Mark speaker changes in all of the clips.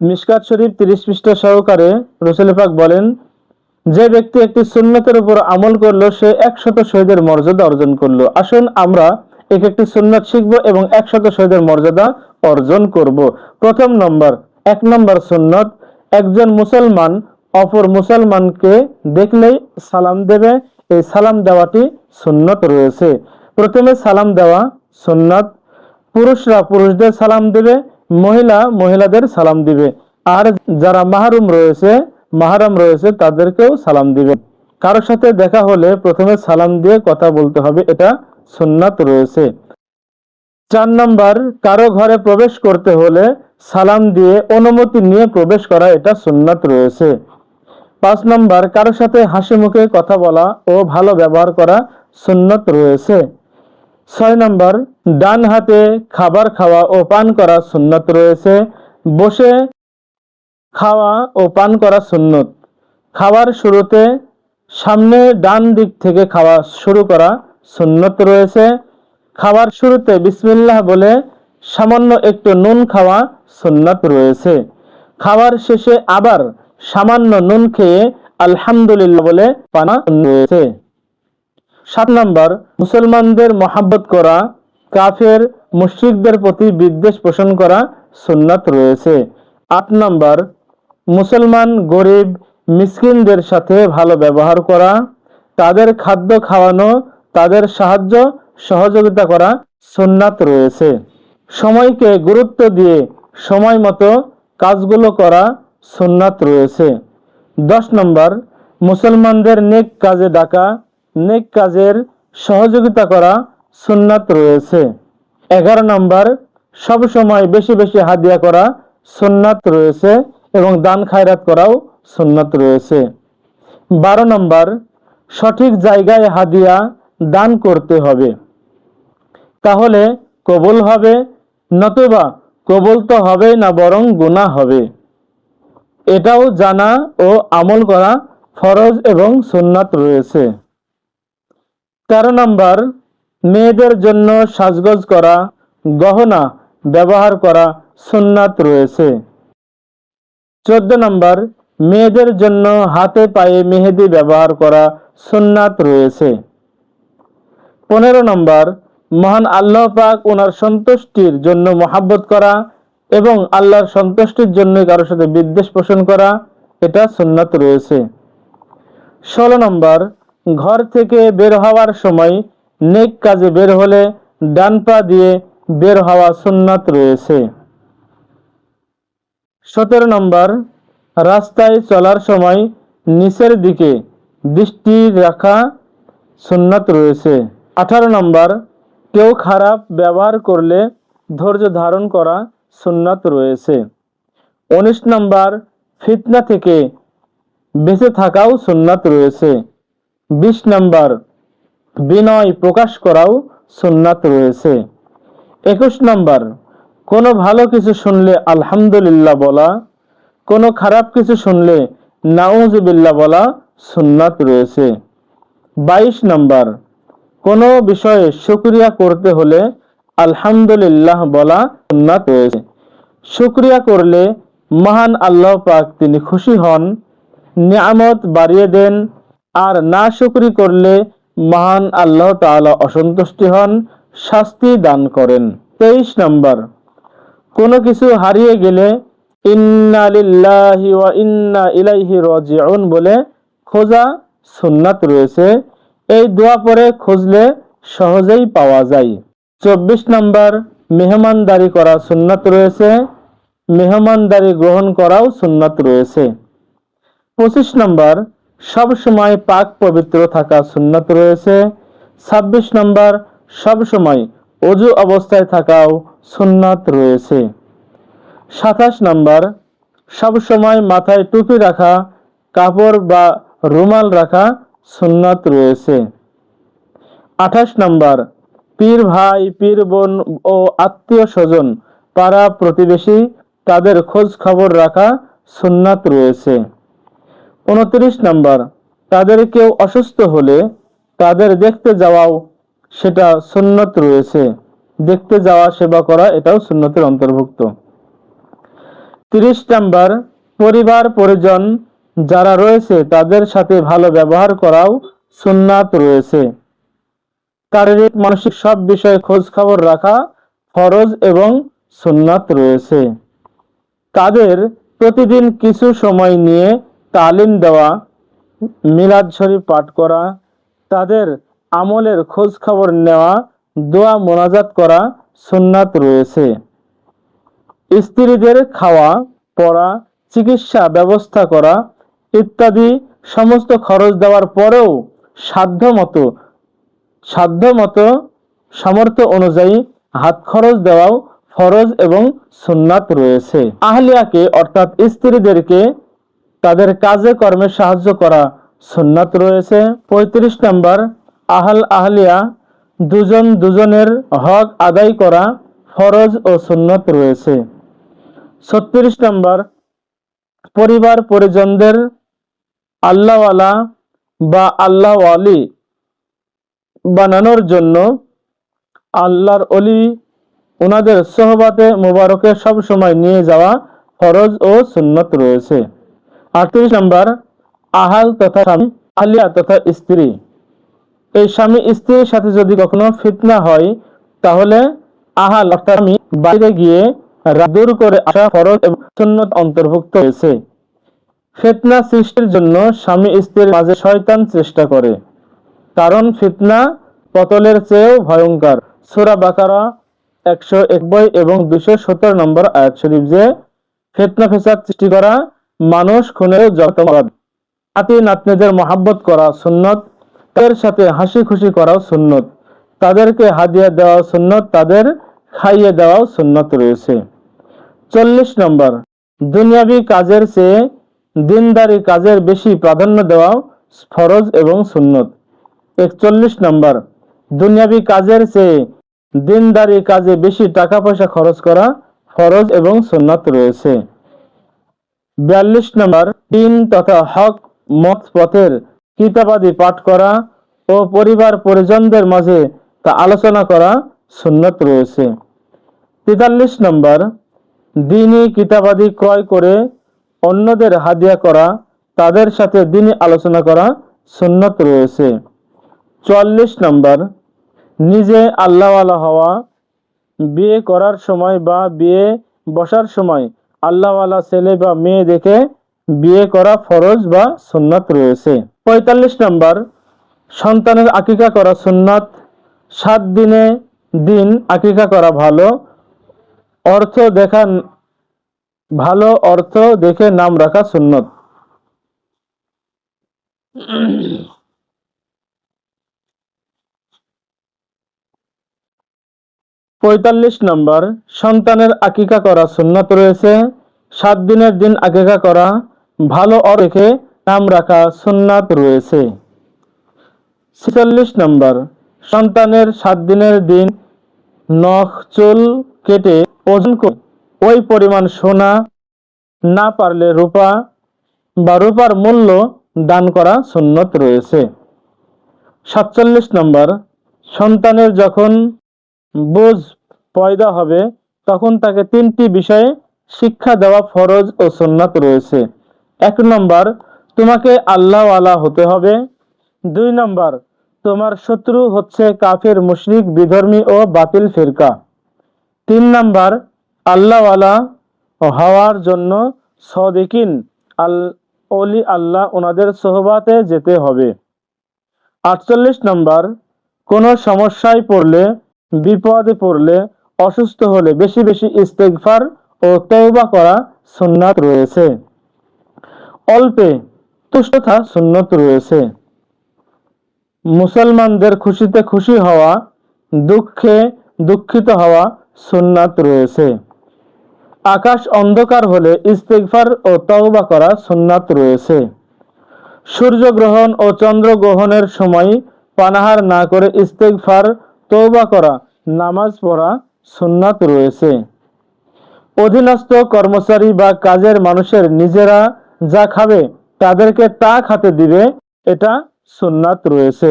Speaker 1: মিশকাত শরীফ তিরিশ পৃষ্ঠা সহকারে রসুল পাক বলেন, যে ব্যক্তি একটি সুন্নতের উপর আমল করল, সে একশত শহীদের মর্যাদা অর্জন করল। আসুন আমরা এক একটি সুন্নত শিখব এবং একশত শহীদের মর্যাদা অর্জন করব। প্রথম নম্বর, এক নম্বর সুন্নত, একজন মুসলমান অপর মুসলমানকে দেখলেই সালাম দেবে। এই সালাম দেওয়াটি সুন্নত রয়েছে। প্রথমে সালাম দেওয়া সুন্নত, পুরুষরা পুরুষদের সালাম দেবে মহিলা মহিলাদের সালাম দিবে। আর যারা মাহরুম রয়েছে, মাহারাম রয়েছে, তাদেরকেও সালাম দিবে। কারোর সাথে দেখা হলে প্রথমে সালাম দিয়ে কথা বলতে হবে, এটা সুন্নাত রয়েছে। চার নাম্বার, কারও ঘরে প্রবেশ করতে হলে সালাম দিয়ে অনুমতি নিয়ে প্রবেশ করা, এটা সুন্নাত রয়েছে। পাঁচ নাম্বার কারও সাথে হাসি মুখে কথা বলা ও ভালো ব্যবহার করা সুন্নত রয়েছে। ছয় নম্বর, ডান হাতে খাবার খাওয়া ও পান করা সুন্নত রয়েছে। বসে খাওয়া ও পান করা সুন্নত। খাওয়ার শুরুতে সামনে ডান দিক থেকে খাওয়া শুরু করা সুন্নত রয়েছে। খাবার শুরুতে বিসমিল্লাহ বলে সামান্য একটু নুন খাওয়া সুন্নত রয়েছে। খাবার শেষে আবার সামান্য নুন খেয়ে আলহামদুলিল্লাহ বলে পানা রয়েছে। সাত নম্বর, মুসলমানদের মহাব্বত করা, কাফের মুশরিকদের প্রতি বিদ্বেষ পোষণ করা সুন্নাত রয়েছে। আট নম্বর, মুসলমান গরিব মিসকিনদের সাথে ভালো ব্যবহার করা, তাদের খাদ্য খাওয়ানো, তাদের সাহায্য সহযোগিতা করা সুন্নাত রয়েছে। সময়কে গুরুত্ব দিয়ে সময় মতো কাজগুলো করা সুন্নাত রয়েছে। দশ নম্বর, মুসলমানদের নেক কাজে ডাকা নেক কাজের সহযোগিতা করা সুন্নাত রয়েছে। এগারো নম্বর, সব সময় বেশি বেশি হাদিয়া করা সুন্নাত রয়েছে এবং দান খায়রাত করাও সুন্নাত রয়েছে। বারো নম্বর, সঠিক জায়গায় হাদিয়া দান করতে হবে। তাহলে কবুল হবে, নতুবা কবুল তো হবেই না, বরং গুনাহ হবে। এটাও জানা ও আমল করা ফরজ এবং সুন্নাত রয়েছে। তেরো নম্বর, মেয়েদের জন্য সাজগোজ করা, গহনা ব্যবহার করা সুন্নাত রয়েছে। চোদ্দ নম্বর, মেয়েদের জন্য হাতে পায়ে মেহেদি ব্যবহার করা সুন্নাত রয়েছে। পনেরো নম্বর, মহান আল্লাহ পাক ওনার সন্তুষ্টির জন্য মহাব্বত করা এবং আল্লাহর সন্তুষ্টির জন্য কারোর সাথে বিদ্বেষ পোষণ করা, এটা সুন্নাত রয়েছে। ষোলো নম্বর ঘর থেকে বের হওয়ার সময় নেক কাজে বের হলে ডান পা দিয়ে বের হওয়া সুন্নাত রয়েছে। সতেরো নম্বর, রাস্তায় চলার সময় নিচের দিকে দৃষ্টি রাখা সুন্নাত রয়েছে। আঠারো নম্বর, কেউ খারাপ ব্যবহার করলে ধৈর্য ধারণ করা সুন্নাত রয়েছে। উনিশ নম্বর, ফিতনা থেকে বেঁচে থাকাও সুন্নাত রয়েছে। বিশ নম্বর, বিনয় প্রকাশ করাও সুন্নাত রয়েছে। একুশ নম্বর, কোনো ভালো কিছু শুনলে আলহামদুলিল্লাহ বলা, কোনো খারাপ কিছু শুনলে নাউজুবিল্লাহ বলা সুন্নাত রয়েছে। বাইশ নম্বর, কোনো বিষয়ে শুক্রিয়া করতে হলে আলহামদুলিল্লাহ বলা সুন্নাত রয়েছে। শুক্রিয়া করলে মহান আল্লাহ পাক তিনি খুশি হন, নিয়ামত বাড়িয়ে দেন আর না শুকরি করলে মহান আল্লাহ তাআলা অসন্তুষ্টি হন, শাস্তি দান করেন। তেইশ নম্বর, কোনো কিছু হারিয়ে গেলে ইন্না ইন্না ইলাইহি রাজিউন বলে খোঁজা সুন্নাত রয়েছে। এই দোয়া পরে খুঁজলে সহজেই পাওয়া যায়। চব্বিশ নম্বর, মেহমানদারি করা সুন্নাত রয়েছে। মেহমানদারি গ্রহণ করাও সুন্নাত রয়েছে। পঁচিশ নম্বর সব সময় পাক পবিত্র থাকা সুন্নাত রয়েছে। ছাব্বিশ নম্বর, সব সময় অজু অবস্থায় থাকাও সুন্নাত রয়েছে। সাতাশ নম্বর, সব সময় মাথায় টুপি রাখা, কাপড় বা রুমাল রাখা সুন্নাত রয়েছে। আঠাশ নম্বর, পীর ভাই, পীর বোন ও আত্মীয় স্বজন, পাড়া প্রতিবেশী, তাদের খোঁজ খবর রাখা সুন্নাত রয়েছে। উনত্রিশ নম্বর, তাদের কেউ অসুস্থ হলে তাদের দেখতে যাওয়াও সেটা সুন্নত রয়েছে। দেখতে যাওয়া, সেবা করা, এটাও সুন্নতের অন্তর্ভুক্ত। তিরিশ নাম্বার, পরিবার, পরিজন যারা রয়েছে, তাদের সাথে ভালো ব্যবহার করাও সুন্নাত রয়েছে। শারীরিক, মানসিক সব বিষয়ে খোঁজ খবর রাখা ফরজ এবং সুন্নাত রয়েছে। তাদের প্রতিদিন কিছু সময় নিয়ে তালিম দেওয়া, মিলাদ শরীফ পাঠ করা, তাদের আমলের খোঁজ খবর নেওয়া, দোয়া মোনাজাত করা সুন্নাত রয়েছে। স্ত্রীদের খাওয়া, পড়া, চিকিৎসা ব্যবস্থা করা ইত্যাদি সমস্ত খরচ দেওয়ার পরেও সাধ্যমতো সাধ্যমতো সামর্থ্য অনুযায়ী হাত খরচ দেওয়াও ফরজ এবং সুন্নাত রয়েছে। আহলিয়াকে অর্থাৎ স্ত্রীদেরকে তাদের কাজে কর্মে সাহায্য করা সুন্নাত রয়েছে। পঁয়ত্রিশ নম্বর, আহল আহলিয়া, দুজন দুজনের হক আদায় করা ফরজ ও সুন্নত রয়েছে। ছত্রিশ নম্বর, পরিবার পরিজনদের আল্লাহওয়ালা বা আল্লাহওয়ালি বানানোর জন্য আল্লাহর অলি ওনাদের সহবাতে মুবারকে সব সময় নিয়ে যাওয়া ফরজ ও সুন্নত রয়েছে। আটত্রিশ নম্বর, আহাল তথা স্বামী, আলিয়া তথা স্ত্রী। এই স্বামী, স্ত্রীর সাথে যদি কখনো ফিতনা হয়, তাহলে আহাল অর্থাৎ স্বামী বাইরে গিয়ে দূর করে আসা ফরজ এবং সুন্নত অন্তর্ভুক্ত হয়েছে। ফিতনা সৃষ্টির জন্য স্বামী স্ত্রীর মাঝে শয়তান চেষ্টা করে। কারণ ফিতনা পতলের চেয়েও ভয়ঙ্কর। সুরা বাকারা একশো একবই এবং দুশো সত্তর নম্বর আয়াত শরীফ যে ফেতনা ফেসাদ সৃষ্টি করা মানুষ খুনের যতবাদ নাতি নাতনিদের মহাব্বত করা সুন্নত, তাদের সাথে হাসি খুশি করাও সুন্নত। তাদেরকে হাদিয়া দেওয়া সুন্নত, তাদের খাইয়ে দেওয়াও সুন্নত রয়েছে। চল্লিশ নম্বর, দুনিয়াবি কাজের চেয়ে দিনদারি কাজের বেশি প্রাধান্য দেওয়াও ফরজ এবং সুন্নত। একচল্লিশ নম্বর, দুনিয়াবি কাজের চেয়ে দিনদারি কাজে বেশি টাকা পয়সা খরচ করা ফরজ এবং সুন্নত রয়েছে। বিয়াল্লিশ নম্বর, তিন তথা হক, মত পথের কিতাবাদি পাঠ করা ও পরিবার পরিজনদের মাঝে তা আলোচনা করা সুন্নত রয়েছে। তেতাল্লিশ নম্বর দিনই কিতাবাদি ক্রয় করে অন্যদের হাদিয়া করা, তাদের সাথে দিনই আলোচনা করা সুন্নত রয়েছে। চুয়াল্লিশ নম্বর, নিজে আল্লাহওয়ালা হওয়া, বিয়ে করার সময় বা বিয়ে বসার সময় আল্লাহওয়ালা ছেলে বা মেয়ে দেখে বিয়ে করা ফরজ বা সুন্নাত রয়েছে। পঁয়তাল্লিশ নম্বর, সন্তানের আকিকা করা সুন্নাত। সাত দিনে দিন আকিকা করা ভালো। অর্থ দেখা, ভালো অর্থ দেখে নাম রাখা সুন্নত। পঁয়তাল্লিশ নম্বর, সন্তানের আকিকা করা সুন্নত রয়েছে। সাত দিনের দিন আকিকা করা, ভালো অরেখে নাম রাখা সুন্নাত রয়েছে। ছেচল্লিশ নম্বর, সন্তানের সাত দিনের দিন নখ, চুল কেটে ওজন করে ওই পরিমাণ সোনা না পারলে রূপা বা রূপার মূল্য দান করা সুন্নত রয়েছে। সাতচল্লিশ নম্বর, সন্তানের যখন বুঝ পয়দা হবে, তখন তাকে তিনটি বিষয়ে শিক্ষা দেওয়া ফরজ ও সুন্নাত রয়েছে। এক নম্বর, তোমাকে আল্লাহওয়ালা হতে হবে। দুই নম্বর, তোমার শত্রু হচ্ছে কাফের, মুশরিক, বিধর্মী ও বাতিল ফিরকা। তিন নম্বর, আল্লাহওয়ালা হওয়ার জন্য সদিকিন, আল অলি আল্লাহ ওনাদের সোহবাতে যেতে হবে। আটচল্লিশ নম্বর, কোনো সমস্যায় পড়লে বিপদে পড়লে, অসুস্থ হলে বেশি বেশি ইস্তেগফার ও তওবা করা সুন্নাত রয়েছে। অল্পে তুষ্টতা সুন্নত রয়েছে। মুসলমানদের খুশিতে খুশি হওয়া, দুঃখে দুঃখিত হওয়া সুন্নাত রয়েছে। আকাশ অন্ধকার হলে ইস্তেগফার ও তওবা করা সুন্নাত রয়েছে। সূর্যগ্রহণ ও চন্দ্রগ্রহণের সময় পানাহার না করে ইস্তেগফার তৌবা করা নামাজ পড়া সুন্নাত রয়েছে। অধীনস্থ কর্মচারী বা কাজের মানুষের নিজেরা যা খাবে, তাদেরকে তা খাতে দিবে, এটা সুন্নাত রয়েছে।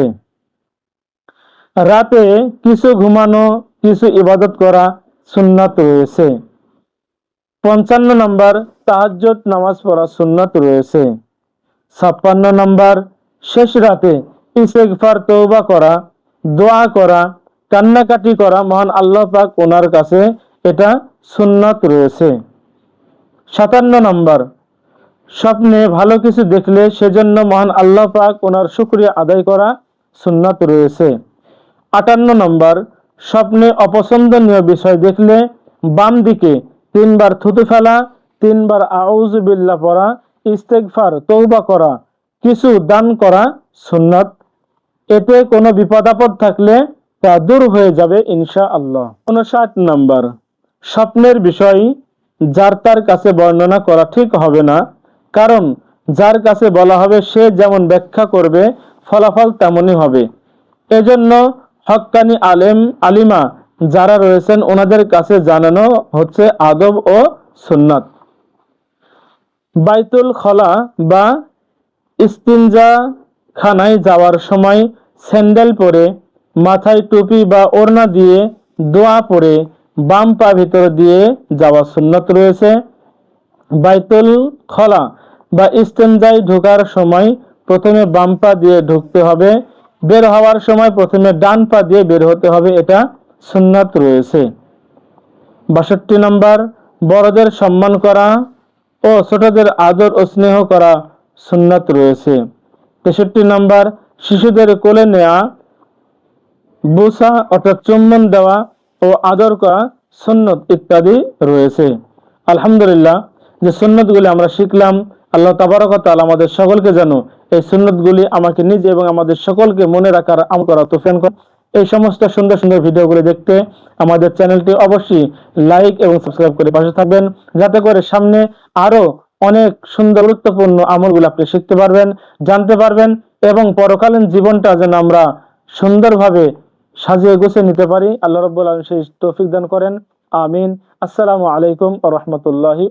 Speaker 1: রাতে কিছু ঘুমানো, কিছু ইবাদত করা সুন্নাত রয়েছে। পঞ্চান্ন নম্বর, তাহাজ্জুদ, নামাজ পড়া সুন্নাত রয়েছে। ছাপ্পান্ন নম্বর, শেষ রাতে ইস্তেগফার, তওবা করা, দোয়া করা কান্নাকাটি করা মহান আল্লাহ পাক ওনার কাছে এটা সুন্নাত রয়েছে। সাতান্ন নম্বর, স্বপ্নে ভালো কিছু দেখলে সেজন্য মহান আল্লাহ পাক ওনার শুক্রিয়া আদায় করা সুন্নাত রয়েছে। আটান্ন নম্বর, স্বপ্নে অপছন্দনীয় বিষয় দেখলে বাম দিকে তিনবার থুতু ফেলা, তিনবার আউজ বিল্লা পড়া, ইস্তেগফার তৌবা করা, কিছু দান করা সুন্নাত। এতে কোনো বিপদ আপদ থাকলে তা দূর হয়ে যাবে ইনশা আল্লাহ উনষাট নম্বর, স্বপ্নের বিষয় যার তার কাছে বর্ণনা করা ঠিক হবে না, কারণ যার কাছে বলা হবে সে যেমন ব্যাখ্যা করবে, ফলাফল তেমনই হবে। এজন্য হক্কানি আলেম, আলিমা যারা রয়েছেন, ওনাদের কাছে জানানো হচ্ছে আদব ও সুন্নাত। বাইতুল খলা বা ইস্তিনজা খানায় যাওয়ার সময় স্যান্ডেল পরে মাথায় টুপি বা ওড়না দিয়ে দোয়া পরে বাম পা ভিতর দিয়ে যাওয়া সুন্নত রয়েছে। বাইতুল খলা বা ইস্তেঞ্জায় ঢোকার সময় প্রথমে বাম পা দিয়ে ঢুকতে হবে। বের হওয়ার সময় প্রথমে ডান পা দিয়ে বের হতে হবে, এটা সুন্নাত রয়েছে। বাষট্টি নম্বর, বড়দের সম্মান করা ও ছোটদের আদর ও স্নেহ করা সুন্নাত রয়েছে। তেষট্টি নম্বর, শিশুদের কোলে নেওয়া বুসা অর্থাৎ চুম্বন দেওয়া ও আদর করা সুন্নত ইত্যাদি রয়েছে। আলহামদুলিল্লাহ, যে সুন্নতগুলি আমরা শিখলাম, আল্লাহ তাবারকতাল আমাদের সকলকে যেন এই সুন্নতগুলি আমাকে নিজে এবং আমাদের সকলকে মনে রাখার আম করা তোফেন কর এই সমস্ত সুন্দর সুন্দর ভিডিওগুলি দেখতে আমাদের চ্যানেলটি অবশ্যই লাইক এবং সাবস্ক্রাইব করে পাশে থাকবেন, যাতে করে সামনে আরও অনেক সুন্দর গুরুত্বপূর্ণ আমলগুলো আপনি শিখতে পারবেন, জানতে পারবেন এবং পরকালীন জীবনটা যেন আমরা সুন্দরভাবে সাজিয়ে গুছিয়ে নিতে পারি। আল্লাহ রব্বুল আলম সেই তৌফিক দান করেন। আমিন। আসসালামু আলাইকুম আ রহমতুল্লাহি